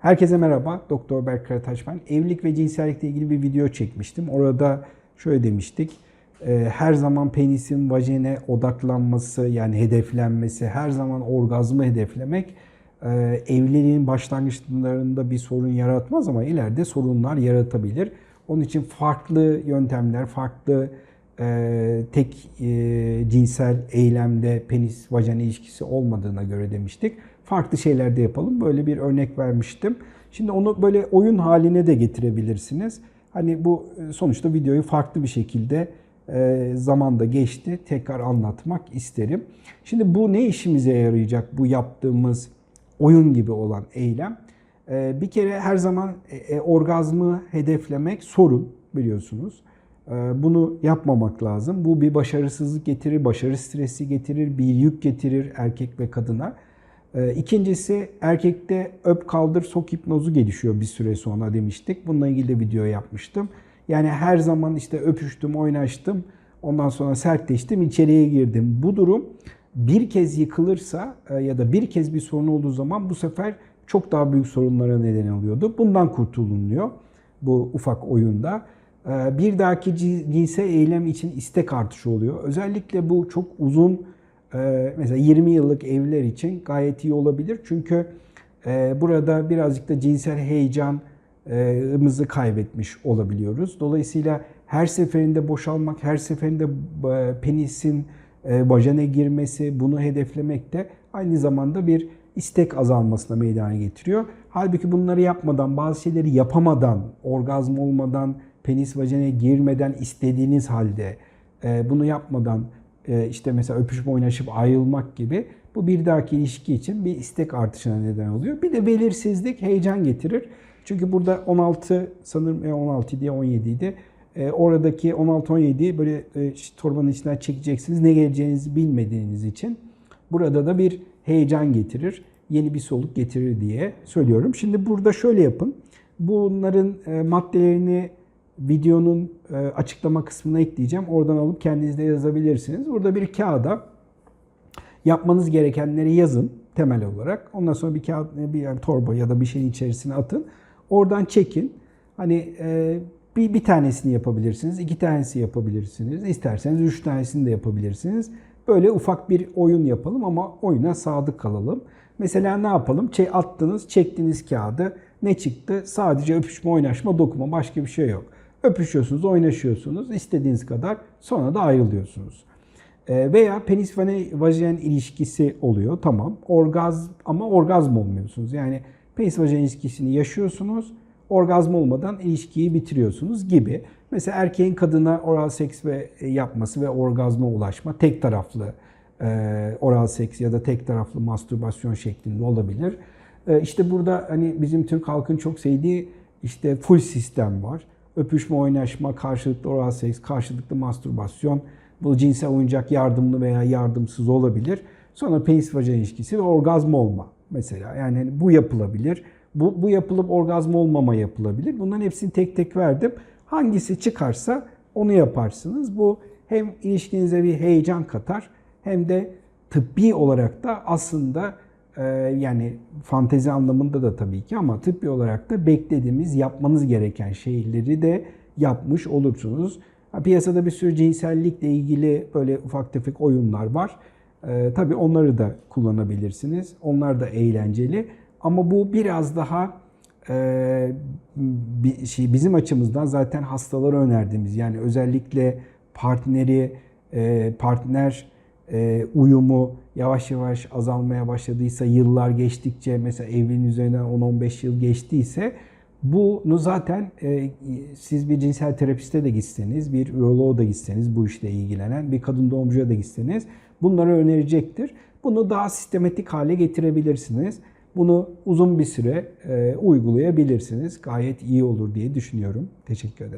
Herkese merhaba, Doktor Berk Karataş ben. Evlilik ve cinsellikle ilgili bir video çekmiştim. Orada şöyle demiştik. e, Her zaman penisin vajene odaklanması yani hedeflenmesi, her zaman orgazmı hedeflemek e, evliliğin başlangıçlarında bir sorun yaratmaz ama ileride sorunlar yaratabilir. Onun için farklı yöntemler, farklı e, tek e, cinsel eylemde penis vajena ilişkisi olmadığına göre demiştik. Farklı şeyler de yapalım. Böyle bir örnek vermiştim. Şimdi onu böyle oyun haline de getirebilirsiniz. Hani bu e, sonuçta videoyu farklı bir şekilde e, zamanda geçti. Tekrar anlatmak isterim. Şimdi bu ne işimize yarayacak bu yaptığımız oyun gibi olan eylem? E, bir kere her zaman e, e, orgazmı hedeflemek sorun biliyorsunuz. E, Bunu yapmamak lazım. Bu bir başarısızlık getirir, başarı stresi getirir, bir yük getirir erkek ve kadına. E, İkincisi erkekte öp kaldır sok hipnozu gelişiyor bir süre sonra demiştik. Bununla ilgili de video yapmıştım. Yani her zaman işte öpüştüm, oynaştım. Ondan sonra sertleştim, içeriye girdim. Bu durum bir kez yıkılırsa e, ya da bir kez bir sorun olduğu zaman bu sefer çok daha büyük sorunlara neden oluyordu. Bundan kurtulunuyor bu ufak oyunda. E, Bir dahaki ci- cinsel eylem için istek artışı oluyor. Özellikle bu çok uzun mesela 20 yıllık evliler için gayet iyi olabilir. Çünkü e, burada birazcık da cinsel heyecanımızı kaybetmiş olabiliyoruz. Dolayısıyla her seferinde boşalmak, her seferinde e, penisin e, vajene girmesi, bunu hedeflemek de aynı zamanda bir istek azalmasına meydana getiriyor. Halbuki bunları yapmadan, bazı şeyleri yapamadan, orgazm olmadan, penis vajene girmeden istediğiniz halde e, bunu yapmadan e, işte mesela öpüşme oynaşıp ayrılmak gibi bu bir dahaki ilişki için bir istek artışına neden oluyor. Bir de belirsizlik heyecan getirir. Çünkü burada 16 sanırım e, 16 diye 17 idi. E, Oradaki 16-17 böyle e, torbanın içinden çekeceksiniz. Ne geleceğinizi bilmediğiniz için. Burada da bir heyecan getirir. Yeni bir soluk getirir diye söylüyorum. Şimdi burada şöyle yapın. Bunların e, maddelerini videonun e, açıklama kısmına ekleyeceğim. Oradan alıp kendiniz de yazabilirsiniz. Burada bir kağıda yapmanız gerekenleri yazın temel olarak. Ondan sonra bir kağıt, bir yani torba ya da bir şeyin içerisine atın. Oradan çekin. Hani e, bir, bir tanesini yapabilirsiniz, iki tanesi yapabilirsiniz. İsterseniz üç tanesini de yapabilirsiniz. Böyle ufak bir oyun yapalım ama oyuna sadık kalalım. Mesela ne yapalım? Çe attınız, çektiniz kağıdı. Ne çıktı? Sadece öpüşme, oynaşma, dokuma. Başka bir şey yok. Öpüşüyorsunuz, oynaşıyorsunuz. istediğiniz kadar. Sonra da ayrılıyorsunuz. E, Veya penis ve vajen ilişkisi oluyor. Tamam. Orgazm ama orgazm olmuyorsunuz. Yani penis vajen ilişkisini yaşıyorsunuz. Orgazm olmadan ilişkiyi bitiriyorsunuz gibi. Mesela erkeğin kadına oral seks ve e, yapması ve orgazma ulaşma tek taraflı e, oral seks ya da tek taraflı mastürbasyon şeklinde olabilir. E, işte burada hani bizim Türk halkın çok sevdiği işte full sistem var. Öpüşme, oynaşma, karşılıklı oral seks, karşılıklı mastürbasyon, bu cinsel oyuncak yardımlı veya yardımsız olabilir. Sonra penis vajen ilişkisi ve orgazm olma mesela. Yani hani bu yapılabilir. Bu, bu yapılıp orgazm olmama yapılabilir. Bunların hepsini tek tek verdim. Hangisi çıkarsa onu yaparsınız. Bu hem ilişkinize bir heyecan katar hem de tıbbi olarak da aslında yani fantezi anlamında da tabii ki ama tıbbi olarak da beklediğimiz yapmanız gereken şeyleri de yapmış olursunuz. Piyasada bir sürü cinsellikle ilgili böyle ufak tefek oyunlar var. Ee, tabii onları da kullanabilirsiniz. Onlar da eğlenceli. Ama bu biraz daha e, şey bizim açımızdan zaten hastalara önerdiğimiz yani özellikle partneri e, partner e, uyumu yavaş yavaş azalmaya başladıysa yıllar geçtikçe mesela evliliğin üzerinden 10-15 yıl geçtiyse bunu zaten e, siz bir cinsel terapiste de gitseniz, bir üroloğa da gitseniz, bu işle ilgilenen bir kadın doğumcuya da gitseniz bunları önerecektir. Bunu daha sistematik hale getirebilirsiniz. Bunu uzun bir süre e, uygulayabilirsiniz. Gayet iyi olur diye düşünüyorum. Teşekkür ederim.